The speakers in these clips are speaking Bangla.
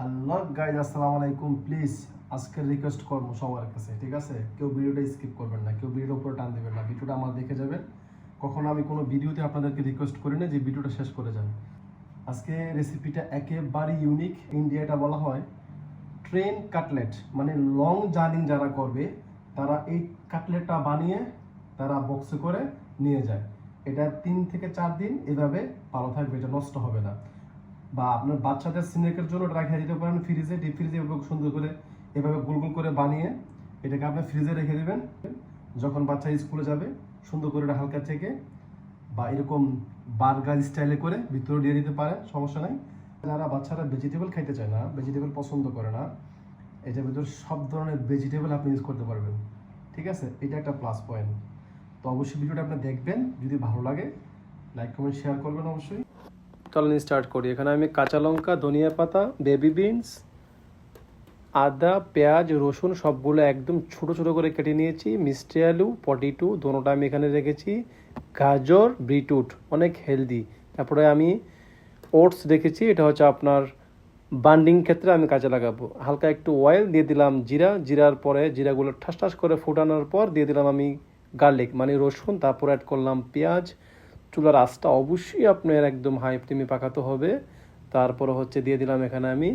হ্যালো গাইজ আসসালামু আলাইকুম। প্লিজ আজকে রিকোয়েস্ট করব সবার কাছে, ঠিক আছে? কেউ ভিডিওটা স্কিপ করবেন না, কেউ ভিডিওর উপরে টান দেবেন না, ভিডিওটা আমার দেখে যাবেন। কখনো আমি কোনো ভিডিওতে আপনাদেরকে রিকোয়েস্ট করি না যে ভিডিওটা শেষ করে যান। আজকে রেসিপিটা একেবারে ইউনিক ইন্ডিয়াটা বলা হয় ট্রেন কাটলেট মানে লং জার্নি যারা করবে, তারা এই কাটলেটটা বানিয়ে তারা বক্সে করে নিয়ে যায়। এটা তিন থেকে চার দিন এভাবে ভালো থাকবে, এটা নষ্ট হবে না। বা আপনার বাচ্চাদের স্ন্যাকের জন্য রেখে দিতে পারেন ফ্রিজে ডিপ ফ্রিজে এভাবে সুন্দর করে, এভাবে গোল গোল করে বানিয়ে এটাকে আপনি ফ্রিজে রেখে দেবেন। যখন বাচ্চা স্কুলে যাবে, সুন্দর করে হালকা থেকে বা এরকম বার্গার স্টাইলে করে ভিতরে দিয়ে দিতে পারে, সমস্যা নাই। যারা বাচ্চারা ভেজিটেবল খাইতে চায় না ভেজিটেবল পছন্দ করে না, এটার ভিতর সব ধরনের ভেজিটেবল আপনি ইউজ করতে পারবেন। ঠিক আছে? এটা একটা প্লাস পয়েন্ট তো অবশ্যই ভিডিওটা আপনি দেখবেন, যদি ভালো লাগে লাইক কমেন্ট শেয়ার করবেন অবশ্যই। চলেন স্টার্ট করি। এখানে আমি কাঁচা লঙ্কা, ধনিয়া পাতা বেবি বিনস আদা, পেঁয়াজ, রসুন সবগুলো একদম ছোট ছোট করে কেটে নিয়েছি। মিষ্টি আলু পটিটু দোনোটা আমি এখানে রেখেছি। গাজর বিটরুট অনেক হেলদি তারপরে আমি ওটস রেখেছি এটা হচ্ছে আপনার বান্ডিং ক্ষেত্রে আমি কাজে লাগাবো। হালকা একটু অয়েল দিয়ে দিলাম জিরা। জিরার পরে জিরাগুলো ঠাস ঠাস করে ফুটানোর পর দিয়ে দিলাম আমি গার্লিক মানে রসুন, তারপর অ্যাড করলাম পেঁয়াজ চুলার আঁচটা অবশ্যই আপনার একদম হাই ফ্লেমে পাকাতে হবে। তারপরে হচ্ছে দিয়ে দিলাম এখানে আমি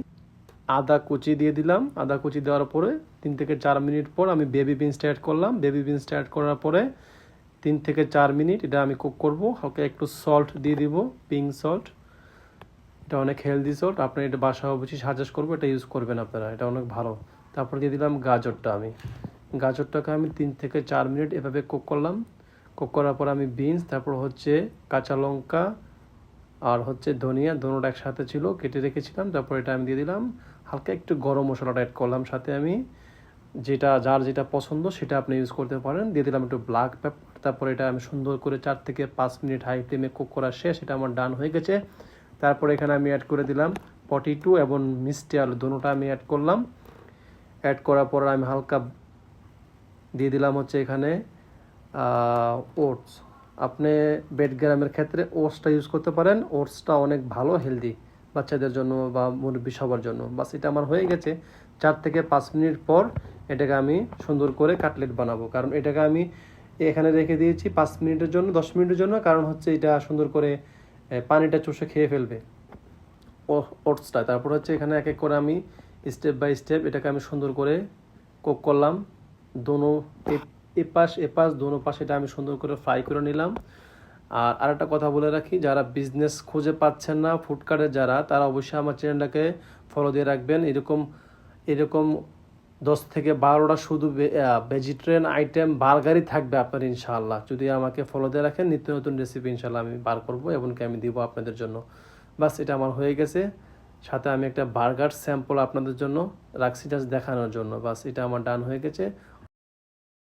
আদা কুচি দিয়ে দিলাম। আদা কুচি দেওয়ার পরে তিন থেকে চার মিনিট পর আমি বেবি বিনসটা অ্যাড করলাম। বেবি বিনসটা অ্যাড করার পরে তিন থেকে চার মিনিট এটা আমি কুক করব। হালকা একটু সল্ট দিয়ে দিব পিঙ্ক সল্ট এটা অনেক হেলদি সল্ট আপনার এটা বাসা অবশ্যই সাজেস্ট করব, এটা ইউজ করবেন আপনারা। এটা অনেক ভালো। তারপর দিয়ে দিলাম গাজরটা আমি। গাজরটাকে আমি তিন থেকে চার মিনিট এভাবে কুক করলাম। কুক করার পর আমি বিনস, তারপর হচ্ছে কাঁচা লঙ্কা আর হচ্ছে ধনিয়া, দোনোটা একসাথে ছিল, কেটে রেখেছিলাম, তারপর এটা আমি দিয়ে দিলাম। হালকা একটু গরম মশলাটা অ্যাড করলাম সাথে আমি। যেটা, যার যেটা পছন্দ সেটা আপনি ইউজ করতে পারেন। দিয়ে দিলাম একটু ব্ল্যাক পেপার তারপর এটা আমি সুন্দর করে চার থেকে পাঁচ মিনিট হাই ফ্লেমে কুক করা শেষ, এটা আমার ডান হয়ে গেছে। তারপর এখানে আমি অ্যাড করে দিলাম পটিটু এবং মিষ্টি আলু দুটোটা আমি অ্যাড করলাম। অ্যাড করার পর আমি হালকা দিয়ে দিলাম হচ্ছে এখানে ওটস আপনি বেড গ্রামের ক্ষেত্রে ওটসটা ইউজ করতে পারেন। ওটসটা অনেক ভালো হেলদি বাচ্চাদের জন্য বা মুরব্বী সবার জন্য। বাস এটা আমার হয়ে গেছে। চার থেকে পাঁচ মিনিট পর এটাকে আমি সুন্দর করে কাটলেট বানাবো। কারণ এটাকে আমি এখানে রেখে দিয়েছি পাঁচ মিনিটের জন্য, দশ মিনিটের জন্য। কারণ হচ্ছে এটা সুন্দর করে পানিটা চষে খেয়ে ফেলবে ওটসটা তারপর হচ্ছে এখানে এক এক করে আমি স্টেপ বাই স্টেপ এটাকে আমি সুন্দর করে কোক করলাম। দোনো এপাশ এপাশ, দোনো পাশে এটা আমি সুন্দর করে ফ্রাই করে নিলাম। আর আরেকটা কথা বলে রাখি, যারা বিজনেস খুঁজে পাচ্ছেন না ফুডকার্টের যারা, তারা অবশ্যই আমার চ্যানেলটাকে ফলো দিয়ে রাখবেন। এরকম এরকম দশ থেকে বারোটা শুধু ভেজিটেরিয়ান আইটেম বার্গারই থাকবে আপনার ইনশাআল্লাহ। যদি আমাকে ফলো দিয়ে রাখেন, নিত্য নতুন রেসিপি ইনশাআল্লাহ আমি বার করব এবং কি আমি দিব আপনাদের জন্য। বাস এটা আমার হয়ে গেছে। সাথে আমি একটা বার্গার স্যাম্পল আপনাদের জন্য রাখছি জাস্ট দেখানোর জন্য। বাস এটা আমার ডান হয়ে গেছে।